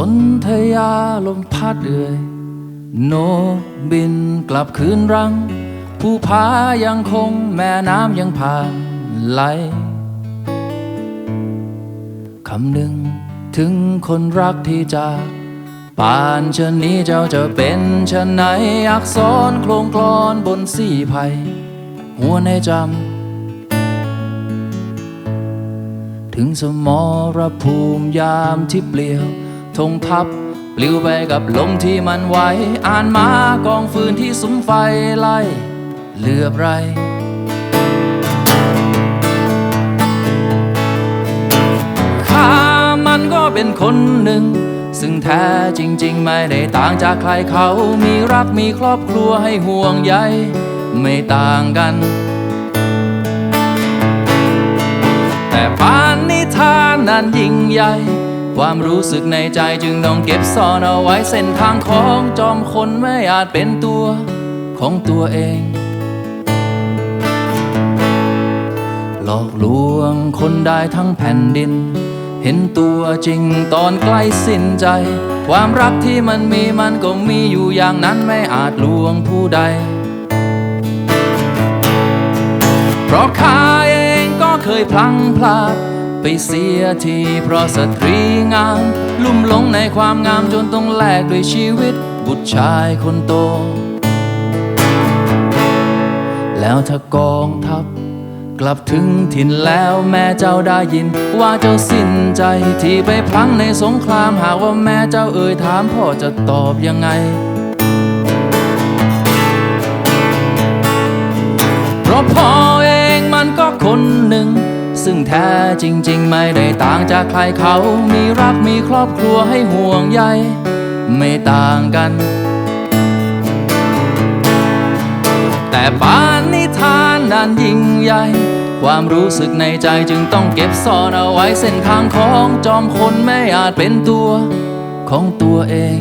สนธยาลมพัดเอื่อยโนบินกลับคืนรัง ผู้พายังคงแม่น้ำยังผ่านไหลคำหนึ่งถึงคนรักที่จากป่านเชนนี้เจ้าจะเป็นชนไหนอักษรโครงกลอนบนสีไผ่หัวในจำ ถึงสมรภูมิยามที่เปลี่ยว ธงทัพปลิวไปกับลมที่มันไหวอ่านมากองฟืนที่สุมไฟไล่เลือบไรข้ามันก็เป็นคนหนึ่ง ซึ่งแท้จริง ๆ ไม่ได้ต่างจากใครเขา มีรักมีครอบครัวให้ห่วงใยไม่ต่างกัน แต่ปานนิทานนั้นยิ่งใหญ่ ความรู้สึกในใจจึงต้องเก็บซ่อนเอาไว้เส้นทางของจอมคนไม่อาจเป็นตัวของตัวเอง หลอกลวงคนได้ทั้งแผ่นดิน เห็นตัวจริงตอนใกล้สิ้นใจ ความรักที่มันมีมันก็มีอยู่อย่างนั้นไม่อาจลวงผู้ใด เพราะข้าเองก็เคยพลังพลาด ไปเสียทีเพราะสตรีงาม ลุ่มหลงในความงามจนต้องแลกด้วยชีวิต บุตรชายคนโต แล้วถ้ากองทัพ กลับถึงถิ่นแล้วแม่เจ้าได้ยิน ว่าเจ้าสิ้นใจที่ไปพลังในสงครามหากว่าแม่เจ้าเอ่ยถามพ่อจะตอบยังไงเพราะพ่อเองมันก็คนหนึ่ง ซึ่งแท้จริง ๆ ไม่ได้ต่างจากใครเขา มีรักมีครอบครัวให้ห่วงใย ไม่ต่างกัน แต่ปานนิทานนั้นยิ่งใหญ่ ความรู้สึกในใจจึงต้องเก็บซ่อนเอาไว้เส้นทางของจอมคนไม่อาจเป็นตัวของตัวเอง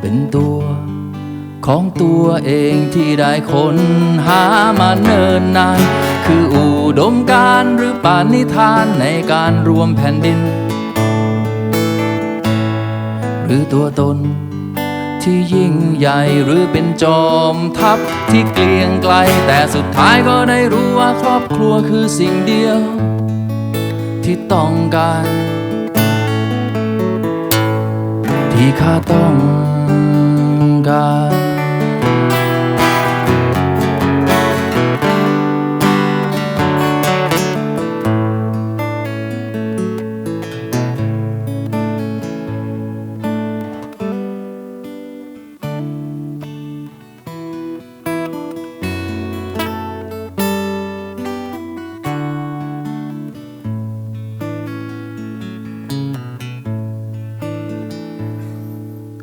เป็นตัว ของตัวเองที่ได้คนหามาเนิ่นนาน คืออุดมการหรือปานนิทานในการรวมแผ่นดิน หรือตัวตนที่ยิ่งใหญ่หรือเป็นจอมทัพที่เกลียงไกล แต่สุดท้ายก็ได้รู้ว่าครอบครัวคือสิ่งเดียว ที่ต้องการ ที่ข้าต้อง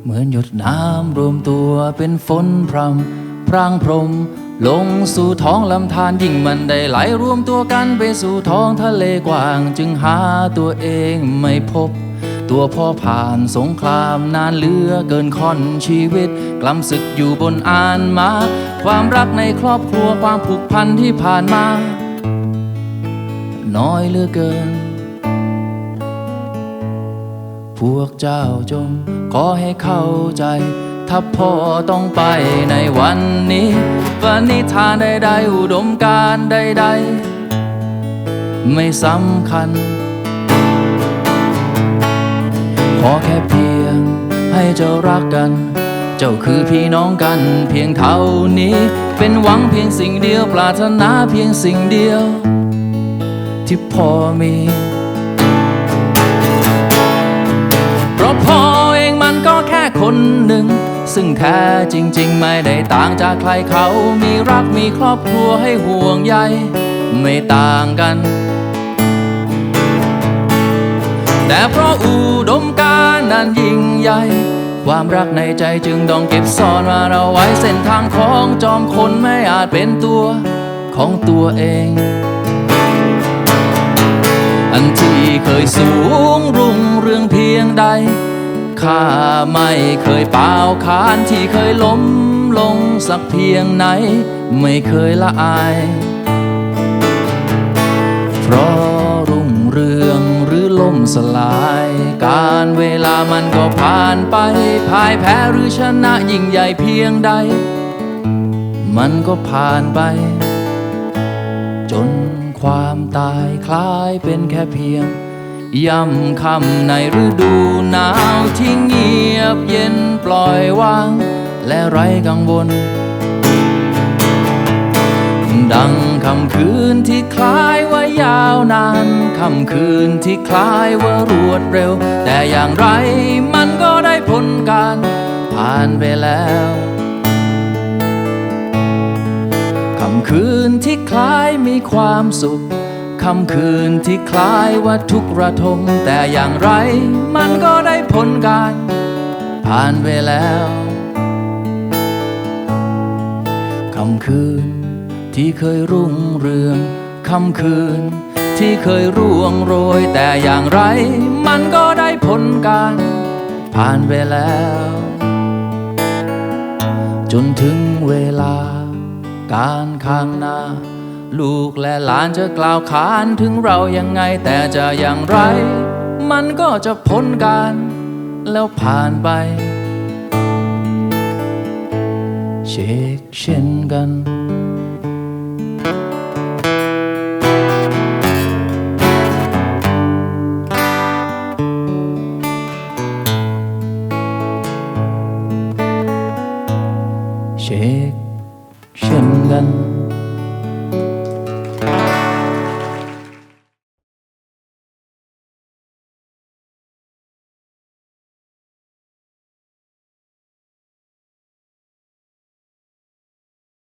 เหมือนหยดน้ำรวมตัวเป็นฝนพรำพรางพรม ลงสู่ท้องลำธารยิ่งมันได้ไหลรวมตัวกันไปสู่ท้องทะเลกว้าง จึงหาตัวเองไม่พบ ตัวพ่อผ่านสงครามนานเหลือเกินค่อนชีวิต กลำศึกอยู่บนอานมา ความรักในครอบครัวความผูกพันที่ผ่านมา น้อยเหลือเกิน พวกเจ้าจงขอให้เข้าใจ ถ้าพ่อต้องไปในวันนี้วันนิทานใดๆอุดมการใดๆ ไม่สำคัญ ขอแค่เพียงให้เจ้ารักกัน เจ้าคือพี่น้องกันเพียงเท่านี้ เป็นหวังเพียงสิ่งเดียวปรารถนาเพียงสิ่งเดียว ที่พ่อมี เพราะพ่อเองมันก็แค่คนหนึ่ง ซึ่งแท้จริง ๆ ไม่ได้ต่างจากใครเขา มีรักมีครอบครัวให้ห่วงใย ไม่ต่างกัน แต่เพราะอุดมการนั้นยิ่งใหญ่ ความรักในใจจึงต้องเก็บซ่อนมาเอาไว้เส้นทางของจอมคนไม่อาจเป็นตัวของตัวเอง นที่เคยสูงรุ่งเรืองเพียงใด ข้าไม่เคยเปล่าขานที่เคยล้มลงสักเพียงไหน ไม่เคยละอาย เพราะรุ่งเรืองหรือล้ล่มสลาย การเวลามันก็ผ่านไปพ่ายแพ้หรือชนะยิ่งใหญ่เพียงใด มันก็ผ่านไป จน ความตายคล้ายเป็นแค่เพียง ย่ำคำในฤดูหนาวที่เงียบเย็นปล่อยวาง และไร้กังวล ดังคำคืนที่คล้ายว่ายาวนานคำคืนที่คล้ายว่ารวดเร็ว แต่อย่างไรมันก็ได้ผลการผ่านไปแล้ว คืนที่คล้ายมีความสุขคำคืนที่คล้ายว่าทุกระทมแต่อย่างไรมันก็ได้ผลการผ่านไปแล้วคำคืนที่เคยรุ่งเรืองคำคืนที่เคยร่วงโรยแต่อย่างไรมันก็ได้ผลการผ่านไปแล้ว จนถึงเวลา การข้างหน้า ลูกและหลานจะกล่าวขานถึงเรายังไงแต่จะอย่างไร มันก็จะพ้นการ แล้วผ่านไป เช็คเช่นกัน